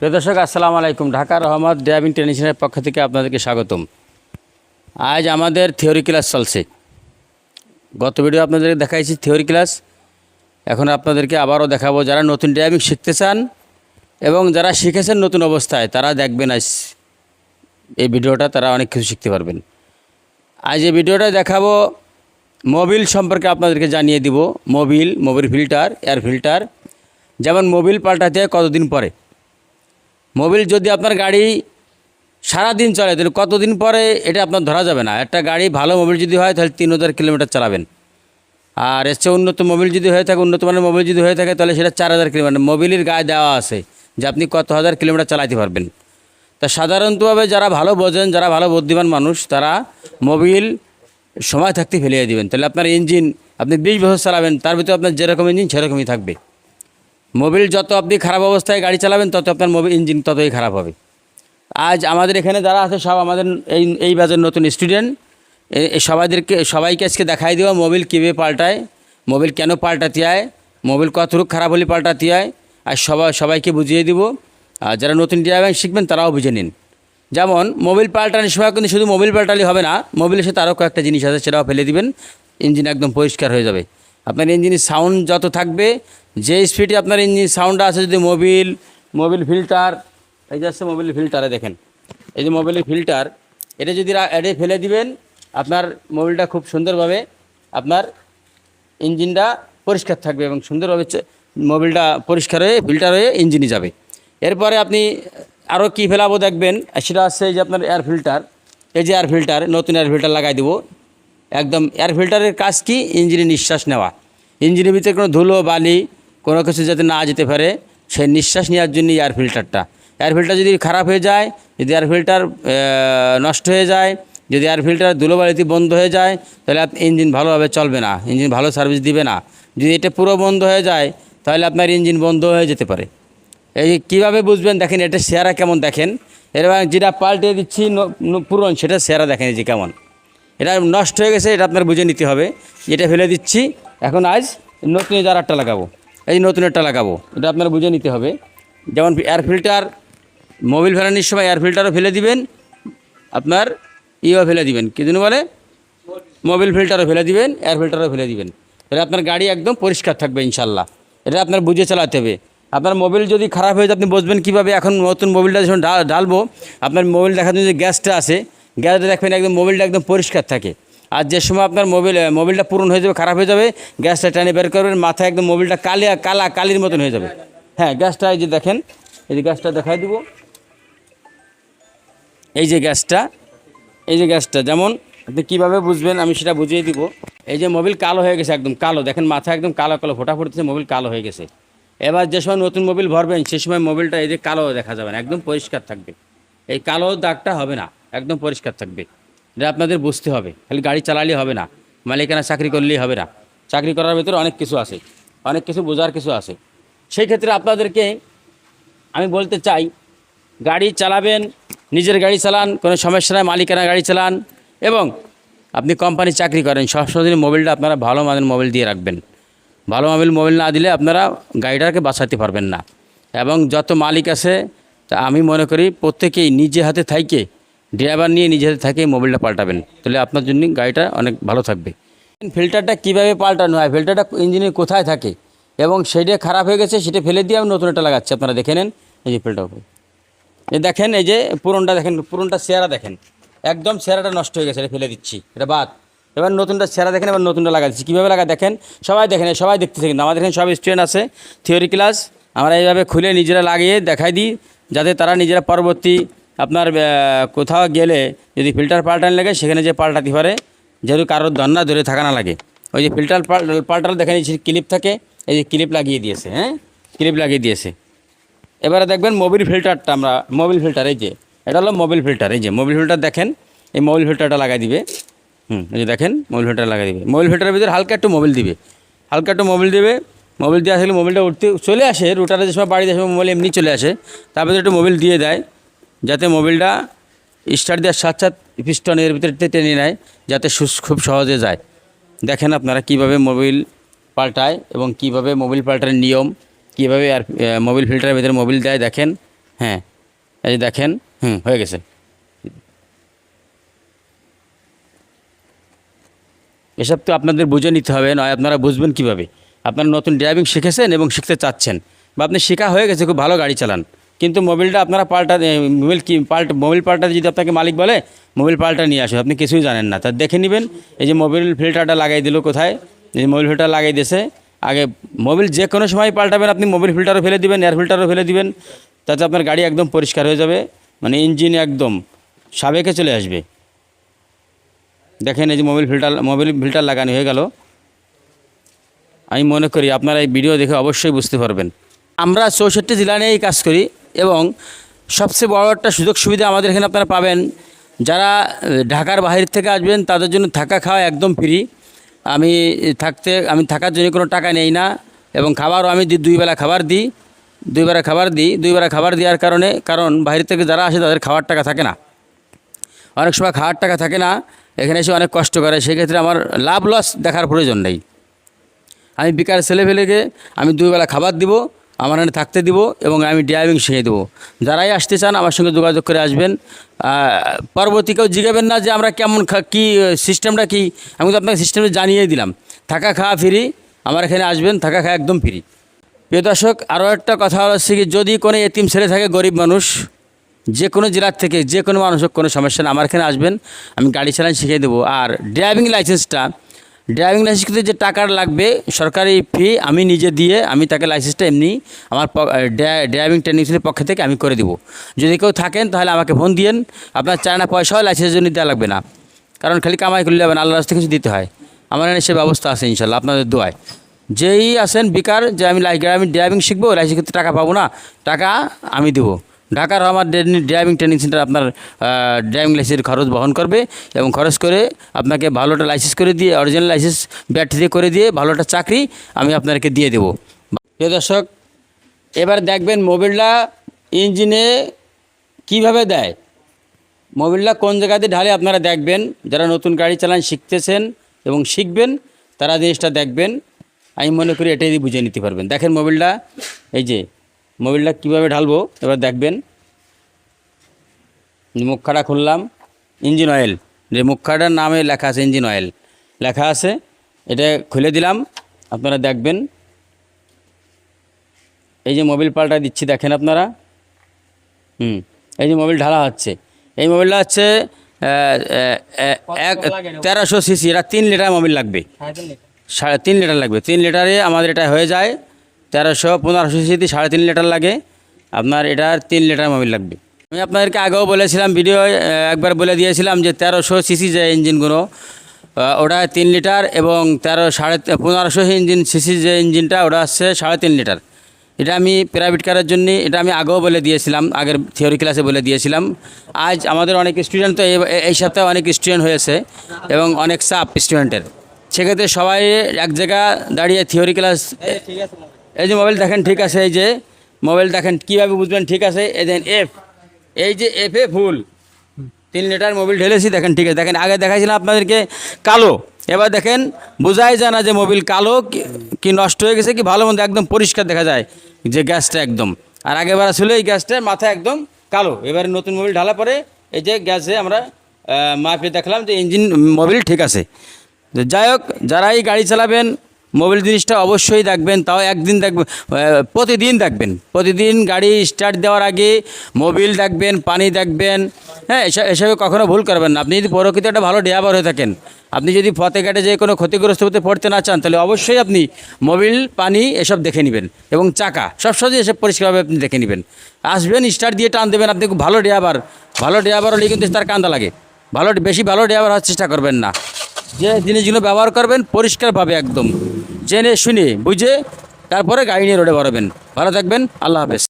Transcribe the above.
প্রিয় দর্শক, আসসালামু আলাইকুম। ঢাকা রহমত ড্রাইভিং টেনিশনের পক্ষ থেকে আপনাদেরকে স্বাগতম। আজ আমাদের থিওরি ক্লাস চলছে। গত ভিডিও আপনাদেরকে দেখাইছি থিওরি ক্লাস। এখন আপনাদেরকে আবারও দেখাবো যারা নতুন ড্রাইভিং শিখতে চান এবং যারা শিখেছেন নতুন অবস্থায়, তারা দেখবেন আজ এই ভিডিওটা তারা অনেক কিছু শিখতে পারবেন। আজ এই ভিডিওটা দেখাবো মোবিল সম্পর্কে আপনাদেরকে জানিয়ে দিব। Mobil Mobil filter, air filter, যেমন মোবিল পাল্টাতে কতদিন পরে? মোবিল যদি আপনার গাড়ি সারাদিন চলে, তাহলে কতদিন পরে এটা আপনার ধরা যাবে না? একটা গাড়ি ভালো মোবিল যদি হয়, তাহলে তিন হাজার কিলোমিটার চালাবেন। আর এর চেয়ে উন্নত মোবিল যদি হয়ে থাকে, উন্নত মানের মোবিল যদি হয়ে থাকে, তাহলে সেটা চার হাজার কিলোমিটার। মোবিলের গায়ে দেওয়া আছে যে আপনি কত হাজার কিলোমিটার চালাতে পারবেন। তা সাধারণতভাবে যারা ভালো বোঝেন, যারা ভালো বুদ্ধিমান মানুষ, তারা মোবিল সময় থাকতে ফেলিয়ে দিবেন। তাহলে আপনার ইঞ্জিন, আপনি বিশ বছর চালাবেন, তার ভিতরে আপনার যেরকম ইঞ্জিন, সেরকমই থাকবে। মোবিল যত আপনি খারাপ অবস্থায় গাড়ি চালাবেন, তত আপনার মোবিল ইঞ্জিন ততই খারাপ হবে। আজ আমাদের এখানে যারা আছে, সব আমাদের এই এই বাজার নতুন স্টুডেন্ট। সবাইদেরকে, সবাইকে আজকে দেখাই দেওয়া মোবিল কীভাবে পাল্টায়, মোবিল কেন পাল্টাতে হয়, মোবিল কতটুকু খারাপ হলে পাল্টাতে হয়, আর সবাই সবাইকে বুঝিয়ে দিব। আর যারা নতুন ড্রাইভিং শিখবেন, তারাও বুঝে নিন। যেমন, মোবিল পাল্টানোর সময় কিন্তু শুধু মোবিল পাল্টালে হবে না, মোবিলের সাথে আরও কয়েকটা জিনিস আছে, সেটাও ফেলে দিবেন, ইঞ্জিন একদম পরিষ্কার হয়ে যাবে। আপনার ইঞ্জিনের সাউন্ড যত থাকবে, যে স্পিডে আপনার ইঞ্জিন সাউন্ডটা আছে, যদি মোবিল মোবিল ফিল্টার, এই যে মোবিল ফিল্টারে দেখেন। এই যে মোবিলের ফিল্টার, এটা যদি এটা ফেলে দিবেন, আপনার মোবিলটা খুব সুন্দরভাবে আপনার ইঞ্জিনটা পরিষ্কার থাকবে এবং সুন্দরভাবে মোবিলটা পরিষ্কার হয়ে, ফিল্টার হয়ে ইঞ্জিনে যাবে। এরপরে আপনি আরও কী ফেলাবো দেখবেন, সেটা হচ্ছে এই যে আপনার এয়ার ফিল্টার এই যে এয়ার ফিল্টার নতুন এয়ার ফিল্টার লাগাই দেবো। একদম এয়ার ফিল্টারের কাজ কি? ইঞ্জিনে নিঃশ্বাস নেওয়া। ইঞ্জিনের ভিতরে কোনো ধুলো, বালি, কোনো কিছু যাতে না যেতে পারে সেই নিঃশ্বাস নেওয়ার জন্য এয়ার ফিল্টারটা এয়ার ফিল্টার যদি খারাপ হয়ে যায়, যদি এয়ার ফিল্টার নষ্ট হয়ে যায়, যদি এয়ার ফিল্টার ধুলোবালিতে বন্ধ হয়ে যায়, তাহলে আপনি ইঞ্জিন ভালোভাবে চলবে না, ইঞ্জিন ভালো সার্ভিস দিবে না। যদি এটা পুরো বন্ধ হয়ে যায়, তাহলে আপনার ইঞ্জিন বন্ধ হয়ে যেতে পারে। এই কীভাবে বুঝবেন? দেখেন, এটা শেয়ারা কেমন দেখেন। এবার যেটা পাল্টে দিচ্ছি পুরন, সেটা শেয়ারা দেখেন যে কেমন। এটা নষ্ট হয়ে গেছে, এটা আপনার বুঝে নিতে হবে। এটা ফেলে দিচ্ছি এখন আজ নতুন জারারটা লাগাবো। এই নতুন একটা লাগাবো। এটা আপনার বুঝে নিতে হবে। যেমন এয়ার ফিল্টার মোবিল ফেলানোর সময় এয়ার ফিল্টারও ফেলে দিবেন। আপনার ইও ফেলে দিবেন। কী জন্য বলে? মোবিল ফিল্টারও ফেলে দিবেন এয়ার ফিল্টারও ফেলে দিবেন। তাহলে আপনার গাড়ি একদম পরিষ্কার থাকবে ইনশাল্লাহ এটা আপনার বুঝে চালাতে হবে। আপনার মোবিল যদি খারাপ হয়ে যায়, আপনি বুঝবেন কীভাবে এখন নতুন মোবিলটা যখন ডা- ঢালবো আপনার মোবিল দেখার জন্য যে গ্যাসটা আছে, গ্যাসটা দেখবেন একদম মোবিলটা একদম পরিষ্কার থাকে। আর যে সময় আপনার মোবিল মোবিলটা পূরণ হয়ে যাবে, খারাপ হয়ে যাবে, গ্যাসটা টানে বের করবেন, মাথায় একদম মোবিলটা কালিয়া, কালা, কালির মতন হয়ে যাবে। হ্যাঁ গ্যাসটা এই যে দেখেন, এই যে গ্যাসটা দেখাই দিব। এই যে গ্যাসটা, এই যে গ্যাসটা, যেমন আপনি কীভাবে বুঝবেন আমি সেটা বুঝিয়ে দিব। এই যে মোবিল কালো হয়ে গেছে, একদম কালো, দেখেন মাথা একদম কালো কালো ফোটা ফুটতেছে মোবিল কালো হয়ে গেছে। এবার যে সময় নতুন মোবিল ভরবেন, সে সময় মোবিলটা এই যে কালো দেখা যাবে না, একদম পরিষ্কার থাকবে। এই কালো দাগটা হবে না, একদম পরিষ্কার থাকবে। এটা আপনাদের বুঝতে হবে। খালি গাড়ি চালালেই হবে না। মালিকানা চাকরি করলেই হবে না। চাকরি করার ভেতরে অনেক কিছু আছে। অনেক কিছু বোঝার কিছু আছে। সেই ক্ষেত্রে আপনাদেরকে আমি বলতে চাই, গাড়ি চালাবেন, নিজের গাড়ি চালান, কোনো সমস্যা নাই, মালিকানা গাড়ি চালান এবং আপনি কোম্পানি চাকরি করেন। সবসময় মোবাইলটা আপনারা ভালো মানের মোবাইল দিয়ে রাখবেন। ভালো মোবাইল মোবাইল না দিলে আপনারা গাড়িটাকে বাঁচাতে পারবেন না। এবং যত মালিক আছে, তা আমি মনে করি প্রত্যেকেই নিজে হাতে থাইকে ড্রাইভার নিয়ে নিজে হাতে থাকে মোবিলটা পাল্টাবেন। তাহলে আপনার জন্য গাড়িটা অনেক ভালো থাকবে। ফিল্টারটা কীভাবে পাল্টানো হয়? ফিল্টারটা ইঞ্জিনের কোথায় থাকে? এবং সেটা খারাপ হয়ে গেছে, সেটা ফেলে দিয়ে আমি নতুন একটা লাগাচ্ছি। আপনারা দেখে নেন এই যে ফিল্টার এই দেখেন, এই যে পুরনটা দেখেন, পুরনটা চেহারা দেখেন। একদম চেহারাটা নষ্ট হয়ে গেছে, এটা ফেলে দিচ্ছি, এটা বাদ। এবার নতুনটা চেহারা দেখেন, এবার নতুনটা লাগা দিচ্ছি। কীভাবে লাগা দেখেন, সবাই দেখেন সবাই দেখতে কিন্তু। আমাদের এখানে সব স্টুডেন্ট আছে থিওরি ক্লাস আমরা এইভাবে খুলে নিজেরা লাগিয়ে দেখাই দিই, যাতে তারা নিজেরা পরবর্তী আপনার কোথাও গেলে যদি ফিল্টার পাল্টান লাগে, সেখানে যে পাল্টাতে পারে যেহেতু কারোর ধন্না ধরে থাকা না লাগে। ওই যে ফিল্টার পাল্টাল দেখেন ক্লিপ থাকে, এই যে ক্লিপ লাগিয়ে দিয়েছে হ্যাঁ? ক্লিপ লাগিয়ে দিয়েছে। এবারে দেখবেন মোবিল ফিল্টারটা আমরা, মোবিল ফিল্টার, এই যে, এটা হলো মোবিল ফিল্টার, এই যে, মোবিল ফিল্টার দেখেন, এই মোবিল ফিল্টারটা লাগাই দিবে। হুম, এই যে দেখেন, মোবিল ফিল্টার লাগাই দিবে। মোবিল ফিল্টারের ভিতরে হালকা একটু মোবিল দিবে। হালকা একটু মোবিল দিবে, মোবিল দিয়ে আসলে মোবিলটা উঠতে চলে আসে, রুটারে যে সময় বাড়িতে সময় মোবাইল এমনি চলে আসে তারপরে একটু মোবিল দিয়ে দেয়। যাতে মোবিলটা স্টার্ট দেওয়ার সাথে সাথে পিস্টনের ভিতরে টেনে নেয়, যাতে সুস- খুব সহজে যায়। দেখেন আপনারা কীভাবে মোবিল পাল্টায় এবং কীভাবে মোবিল পাল্টার নিয়ম, কীভাবে আর মোবিল ফিল্টারের ভিতরে মোবিল দেয় দেখেন। হ্যাঁ এই দেখেন, হুম, হয়ে গেছে। এসব তো আপনাদের বুঝে নিতে হবে, নয় আপনারা বুঝবেন কীভাবে। আপনারা নতুন ড্রাইভিং শিখেছেন এবং শিখতে চাচ্ছেন। বা আপনি শেখা হয়ে গেছে, খুব ভালো গাড়ি চালান। কিন্তু মোবিলটা আপনারা পাল্টা মোবিল কি, পাল্টা, মোবিল পাল্টাতে যদি আপনাকে মালিক বলে, মোবিল পাল্টা নিয়ে আসো আপনি কিছুই জানেন না। তা দেখে নেবেন, এই যে মোবিল ফিল্টারটা লাগাই দিল কোথায়, এই মোবিল ফিল্টার লাগাই দিয়েছে, আগে মোবিল যে কোনো সময় পাল্টাবেন, আপনি মোবিল ফিল্টারও ফেলে দিবেন, এয়ার ফিল্টারও ফেলে দিবেন, তাতে আপনার গাড়ি একদম পরিষ্কার হয়ে যাবে মানে ইঞ্জিন একদম সাবেকে চলে আসবে। দেখেন এই যে মোবিল ফিল্টার মোবিল ফিল্টার লাগানো হয়ে গেল। আমি মনে করি আপনারা এই ভিডিও দেখে অবশ্যই বুঝতে পারবেন। আমরা চৌষট্টি জেলা নিয়েই কাজ করি। এবং সবচেয়ে বড় একটা সুযোগ সুবিধা আমাদের এখানে আপনারা পাবেন। যারা ঢাকার বাইরে থেকে আসবেন, তাদের জন্য থাকা খাওয়া একদম ফ্রি আমি থাকতে, আমি থাকার জন্য কোনো টাকা নেই না এবং খাবারও আমি দিই দুই বেলা খাবার দিই। দুই বেলা খাবার দিই দুই বেলা খাবার দেওয়ার কারণে, কারণ বাইরে থেকে যারা আসে তাদের খাওয়ার টাকা থাকে না। অনেক সময় খাওয়ার টাকা থাকে না, এখানে এসে অনেক কষ্ট করে, সেক্ষেত্রে আমার লাভ লস দেখার প্রয়োজন নেই। আমি বিকার ছেলেফেলেকে আমি দুবেলা খাবার দিব আমার এখানে থাকতে দিব এবং আমি ড্রাইভিং শিখিয়ে দেবো। যারাই আসতে চান আমার সঙ্গে যোগাযোগ করে আসবেন। আহ, পরবর্তী কেউ জিজ্ঞাবেন না যে আমরা কেমন কী সিস্টেমটা কী। আমি তো আপনাকে সিস্টেমটা জানিয়ে দিলাম। থাকা খাওয়া ফ্রি আমার এখানে আসবেন থাকা খাওয়া একদম ফ্রি প্রিয় দর্শক আরও একটা কথা হচ্ছে কি যদি কোনো এতিম ছেলে থাকে গরিব মানুষ যে কোনো জেলার থেকে যে কোনো মানুষের কোনো সমস্যা না আমার এখানে আসবেন আমি গাড়ি চালান শিখিয়ে দেবো। আর ড্রাইভিং লাইসেন্সটা ড্রাইভিং লাইসেন্স করতে যে টাকা লাগবে, সরকারি ফি আমি নিজে দিয়ে আমি তাকে লাইসেন্সটা এমনি আমার ড্রাইভিং ট্রেনিং পক্ষ থেকে আমি করে দেবো। যদি কেউ থাকেন তাহলে আমাকে ফোন দিয়েন, আপনার চায়না পয়সাও লাইসেন্সের জন্য দেওয়া লাগবে না। কারণ খালি কামাই করলে যাবেন আল্লাহ রাস্তা কিছু দিতে হয়। আমার এখানে সে ব্যবস্থা আছে ইনশাল্লাহ, আপনাদের দোয়ায়। যেই আসেন বেকার, যে আমি আমি ড্রাইভিং শিখব লাইসেন্স করতে টাকা পাবো না, টাকা আমি দেবো। ঢাকার আমার ড্রে- ড্রাইভিং ট্রেনিং সেন্টার আপনার ড্রাইভিং লাইসেন্সের খরচ বহন করবে এবং খরচ করে আপনাকে ভালোটা লাইসেন্স করে দিয়ে অরিজিনাল লাইসেন্স ব্যাট দিয়ে করে দিয়ে ভালোটা চাকরি আমি আপনাকে দিয়ে দেবো। প্রিয় দর্শক, এবার দেখবেন মোবিলটা ইঞ্জিনে কীভাবে দেয়। মোবিলটা কোন জায়গাতে ঢালে আপনারা দেখবেন, যারা নতুন গাড়ি চালান শিখতেছেন এবং শিখবেন, তারা জিনিসটা দেখবেন। আমি মনে করি এটাই বুঝে নিতে পারবেন। দেখেন মোবিলটা এই যে মোবিলটা কীভাবে ঢালবো? এবার দেখবেন। মুখখাটা খুললাম ইঞ্জিন অয়েল। যে মুখখাটার নামে লেখা আছে ইঞ্জিন অয়েল। লেখা আছে এটা খুলে দিলাম। আপনারা দেখবেন এই যে মোবিল পাল্টা দিচ্ছি দেখেন আপনারা। হুম এই যে মোবিল ঢালা হচ্ছে। এই মোবিলটা হচ্ছে এক তেরোশো সিসি এটা তিন লিটার মোবিল লাগবে। সাড়ে তিন লিটার লাগবে। তিন লিটারে আমাদের এটা হয়ে যায় তেরোশো পনেরোশো সিসিতে সাড়ে তিন লিটার লাগে। আপনার এটার তিন লিটার মোবিল লাগবে। আমি আপনাদেরকে আগেও বলেছিলাম, ভিডিও একবার বলে দিয়েছিলাম যে তেরোশো সিসি যে ইঞ্জিনগুলো ওটা তিন লিটার এবং তেরো, সাড়ে পনেরোশো ইঞ্জিন, সিসি যে ইঞ্জিনটা, ওটা হচ্ছে সাড়ে তিন লিটার। এটা আমি প্রাইভেট কারের জন্য, এটা আমি আগেও বলে দিয়েছিলাম, আগের থিওরি ক্লাসে বলে দিয়েছিলাম। আজ আমাদের অনেক স্টুডেন্ট তো এই- সপ্তাহে অনেক স্টুডেন্ট হয়েছে এবং অনেক চাপ স্টুডেন্টের সেক্ষেত্রে সবাই এক জায়গা দাঁড়িয়ে থিওরি ক্লাস এই যে মোবাইল দেখেন, ঠিক আছে, এই যে মোবাইল দেখেন, কীভাবে বুঝবেন, ঠিক আছে, এই দেখেন এফ এই যে এফ এ ফুল। তিন লিটার মোবিল ঢেলেছি, দেখেন, ঠিক আছে, দেখেন, আগে দেখাইছিলাম আপনাদেরকে কালো। এবার দেখেন, বোঝাই যায় না যে মোবিল কালো কি- নষ্ট হয়ে গেছে, কি ভালো মন্দ, একদম পরিষ্কার দেখা যায় যে গ্যাসটা একদম। আর আগেবার ছিল এই গ্যাসটার মাথা একদম কালো। এবারে নতুন মোবিল ঢালা পরে এই যে গ্যাসে আমরা মাপে দেখলাম যে ইঞ্জিন মোবিল ঠিক আছে। যাই হোক যারাই গাড়ি চালাবেন মোবিল জিনিসটা অবশ্যই দেখবেন, তাও একদিন দেখবেন প্রতিদিন দেখবেন। প্রতিদিন গাড়ি স্টার্ট দেওয়ার আগে মোবিল দেখবেন, পানি দেখবেন হ্যাঁ এসব কখনো ভুল করবেন না। আপনি যদি প্রকৃত একটা ভালো ড্রাইভার হয়ে থাকেন, আপনি যদি পথে ঘাটে যে কোনো ক্ষতিগ্রস্ত হতে পড়তে না চান, তাহলে অবশ্যই আপনি মোবিল পানি এসব দেখে নেবেন এবং চাকা, সব সহজে এসব পরিষ্কারভাবে আপনি দেখে নেবেন। আসবেন স্টার্ট দিয়ে টান দেবেন, আপনি খুব ভালো ড্রাইভার ভালো ড্রাইভার হলে কিন্তু তার কান্দা লাগে। ভালো, বেশি ভালো ড্রাইভার হওয়ার চেষ্টা করবেন না। যে জিনিসগুলো ব্যবহার করবেন পরিষ্কারভাবে একদম। জেনে শুনে, বুঝে তারপরে গাড়ি নিয়ে রোডে বেরোবেন। ভালো থাকবেন, আল্লাহ হাফেজ।